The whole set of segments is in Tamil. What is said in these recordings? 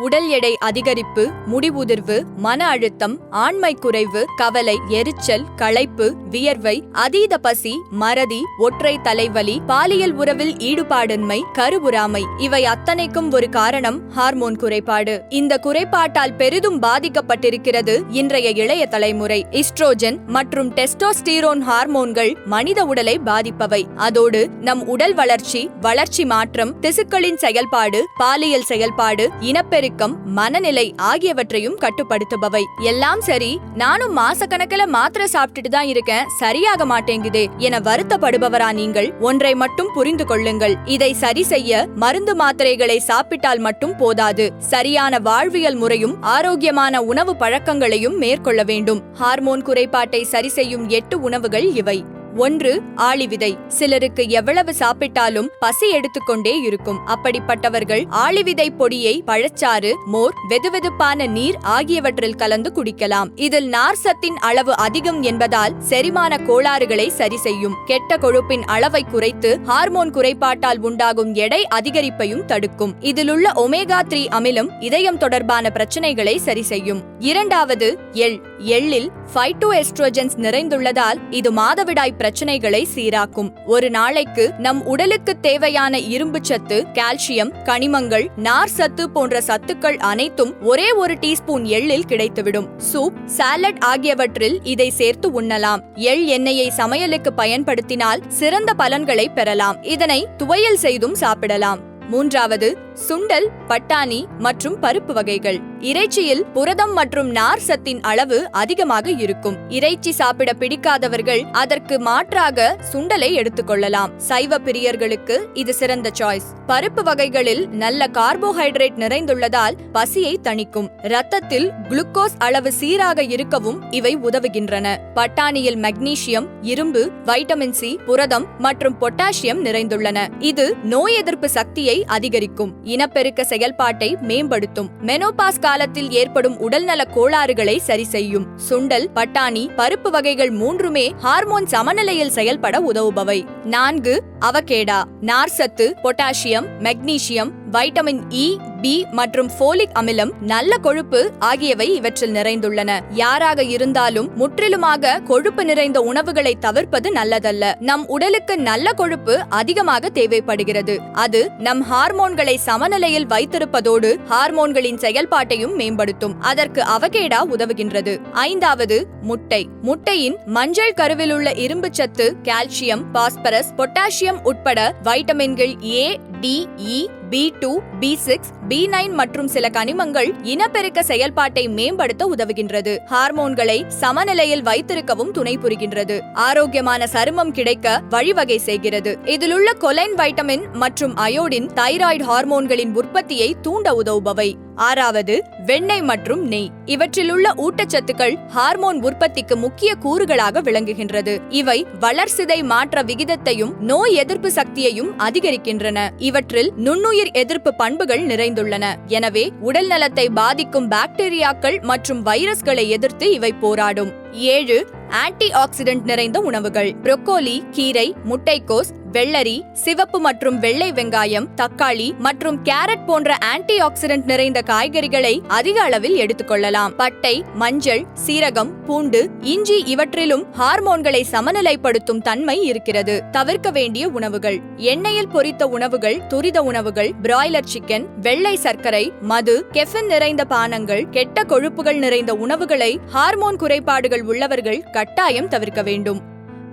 உடல் எடை அதிகரிப்பு முடிவுதிர்வு மன அழுத்தம் ஆண்மை குறைவு கவலை எரிச்சல் களைப்பு வியர்வை அதீத பசி மறதி ஒற்றை தலைவலி பாலியல் உறவில் ஈடுபாடின்மை கருவுறாமை இவை அத்தனைக்கும் ஒரு காரணம் ஹார்மோன் குறைபாடு. இந்த குறைபாட்டால் பெரிதும் பாதிக்கப்பட்டிருக்கிறது இன்றைய இளைய தலைமுறை. இஸ்ட்ரோஜன் மற்றும் டெஸ்டோஸ்டீரோன் ஹார்மோன்கள் மனித உடலை பாதிப்பவை. அதோடு நம் உடல் வளர்ச்சி வளர்ச்சி மாற்றம் திசுக்களின் செயல்பாடு பாலியல் செயல்பாடு இனப்பெரு இனப்பெருக்கம் மனநிலை ஆகியவற்றையும் கட்டுப்படுத்துபவை. எல்லாம் சரி நானும் மாசக்கணக்கில் மாத்திரை சாப்பிட்டுட்டு தான் இருக்கேன். சரியாக மாட்டேங்குதே என வருத்தப்படுபவரா நீங்கள்? ஒன்றை மட்டும் புரிந்து கொள்ளுங்கள். இதை சரி செய்ய மருந்து மாத்திரைகளை சாப்பிட்டால் மட்டும் போதாது. சரியான வாழ்வியல் முறையும் ஆரோக்கியமான உணவு பழக்கங்களையும் மேற்கொள்ள வேண்டும். ஹார்மோன் குறைபாட்டை சரி செய்யும் எட்டு உணவுகள் இவை. ஒன்று ஆளிவிதை சிலருக்கு எவ்வளவு சாப்பிட்டாலும் பசி எடுத்துக்கொண்டே இருக்கும். அப்படிப்பட்டவர்கள் ஆளிவிதை பொடியை பழச்சாறு மோர் வெதுவெதுப்பான நீர் ஆகியவற்றில் கலந்து குடிக்கலாம். இதில் நார் சத்தின் அளவு அதிகம் என்பதால் செரிமான கோளாறுகளை சரி செய்யும். கெட்ட கொழுப்பின் அளவை குறைத்து ஹார்மோன் குறைபாட்டால் உண்டாகும் எடை அதிகரிப்பையும் தடுக்கும். இதிலுள்ள ஒமேகா த்ரீ அமிலம் இதயம் தொடர்பான பிரச்சனைகளை சரி செய்யும். இரண்டாவது எள். எள்ளில் ஃபைட்டோ எஸ்ட்ரோஜன்ஸ் நிறைந்துள்ளதால் இது மாதவிடாய் பிரச்சனைகளை சீராக்கும். ஒரு நாளைக்கு நம் உடலுக்கு தேவையான இரும்பு சத்து கால்சியம் கனிமங்கள் நார் சத்து போன்ற சத்துக்கள் அனைத்தும் ஒரே ஒரு டீஸ்பூன் எள்ளில் கிடைத்துவிடும். சூப் சாலட் ஆகியவற்றில் இதை சேர்த்து உண்ணலாம். எள் எண்ணெயை சமையலுக்கு பயன்படுத்தினால் சிறந்த பலன்களை பெறலாம். இதனை துவையல் செய்தும் சாப்பிடலாம். மூன்றாவது சுண்டல் பட்டாணி மற்றும் பருப்பு வகைகள். இறைச்சியில் புரதம் மற்றும் நார் சத்தின் அளவு அதிகமாக இருக்கும். இறைச்சி சாப்பிட பிடிக்காதவர்கள் அதற்கு மாற்றாக சுண்டலை எடுத்துக்கொள்ளலாம் சைவ பிரியர்களுக்கு இது சிறந்த சாய்ஸ் பருப்பு வகைகளில் நல்ல கார்போஹைட்ரேட் நிறைந்துள்ளதால் பசியை தணிக்கும். ரத்தத்தில் குளுக்கோஸ் அளவு சீராக இருக்கவும் இவை உதவுகின்றன. பட்டாணியில் மெக்னீசியம் இரும்பு வைட்டமின் சி புரதம் மற்றும் பொட்டாசியம் நிறைந்துள்ளன. இது நோய் எதிர்ப்பு சக்தியை அதிகரிக்கும். இனப்பெருக்க செயல்பாட்டை மேம்படுத்தும். மெனோபாஸ் காலத்தில் ஏற்படும் உடல்நல கோளாறுகளை சரி செய்யும் சுண்டல் பட்டாணி பருப்பு வகைகள் மூன்றுமே ஹார்மோன் சமநிலையில் செயல்பட உதவுபவை. நான்கு avocado நார்சத்து potassium magnesium vitamin e, E B மற்றும் ஃபோலிக் அமிலம் நல்ல கொழுப்பு ஆகியவை இவற்றில் நிறைந்துள்ளன. யாராக இருந்தாலும் முற்றிலுமாக கொழுப்பு நிறைந்த உணவுகளை தவிர்ப்பது நல்லதல்ல. நம் உடலுக்கு நல்ல கொழுப்பு அதிகமாக தேவைப்படுகிறது. அது நம் ஹார்மோன்களை சமநிலையில் வைத்திருப்பதோடு ஹார்மோன்களின் செயல்பாட்டையும் மேம்படுத்தும். அதற்கு அவகேடா உதவுகின்றது. ஐந்தாவது முட்டை. முட்டையின் மஞ்சள் கருவில் உள்ள இரும்பு சத்து கால்சியம் பாஸ்பரஸ் பொட்டாசியம் உட்பட வைட்டமின்கள் A D E B two B six B nine மற்றும் சில கனிமங்கள் இனப்பெருக்க செயல்பாட்டை மேம்படுத்த உதவுகின்றது. ஹார்மோன்களை சமநிலையில் வைத்திருக்கவும் துணை புரிகின்றது. ஆரோக்கியமான சருமம் கிடைக்க வழிவகை செய்கிறது. இதிலுள்ள கொலைன் வைட்டமின் மற்றும் அயோடின் தைராய்டு ஹார்மோன்களின் உற்பத்தியை தூண்ட உதவுபவை. ஆறாவது வெண்ணெய் மற்றும் நெய். இவற்றிலுள்ள ஊட்டச்சத்துக்கள் ஹார்மோன் உற்பத்திக்கு முக்கிய கூறுகளாக விளங்குகின்றது. இவை வளர்சிதை மாற்ற விகிதத்தையும் நோய் எதிர்ப்பு சக்தியையும் அதிகரிக்கின்றன. இவற்றில் நுண்ணுயிர் எதிர்ப்பு பண்புகள் நிறைந்துள்ளன. எனவே உடல் நலத்தை பாதிக்கும் பாக்டீரியாக்கள் மற்றும் வைரஸ்களை எதிர்த்து இவை போராடும். ஏழு ஆன்டி ஆக்சிடென்ட் நிறைந்த உணவுகள். புரொக்கோலி கீரை முட்டைக்கோஸ் வெள்ளரி சிவப்பு மற்றும் வெள்ளை வெங்காயம் தக்காளி மற்றும் கேரட் போன்ற ஆன்டி ஆக்சிடென்ட் நிறைந்த காய்கறிகளை அதிக அளவில் எடுத்துக்கொள்ளலாம் பட்டை மஞ்சள் சீரகம் பூண்டு இஞ்சி இவற்றிலும் ஹார்மோன்களை சமநிலைப்படுத்தும் தன்மை இருக்கிறது. தவிர்க்க வேண்டிய உணவுகள். எண்ணெயில் பொரித்த உணவுகள் துரித உணவுகள் பிராய்லர் சிக்கன் வெள்ளை சர்க்கரை மது கெஃபின் நிறைந்த பானங்கள் கெட்ட கொழுப்புகள் நிறைந்த உணவுகளை ஹார்மோன் குறைபாடுகள் உள்ளவர்கள் கட்டாயம் தவிர்க்க வேண்டும்.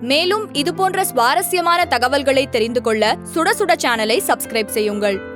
மேலும் இதுபோன்ற சுவாரஸ்யமான தகவல்களை தெரிந்து கொள்ள சுட சுட சேனலை சப்ஸ்கிரைப் செய்யுங்கள்.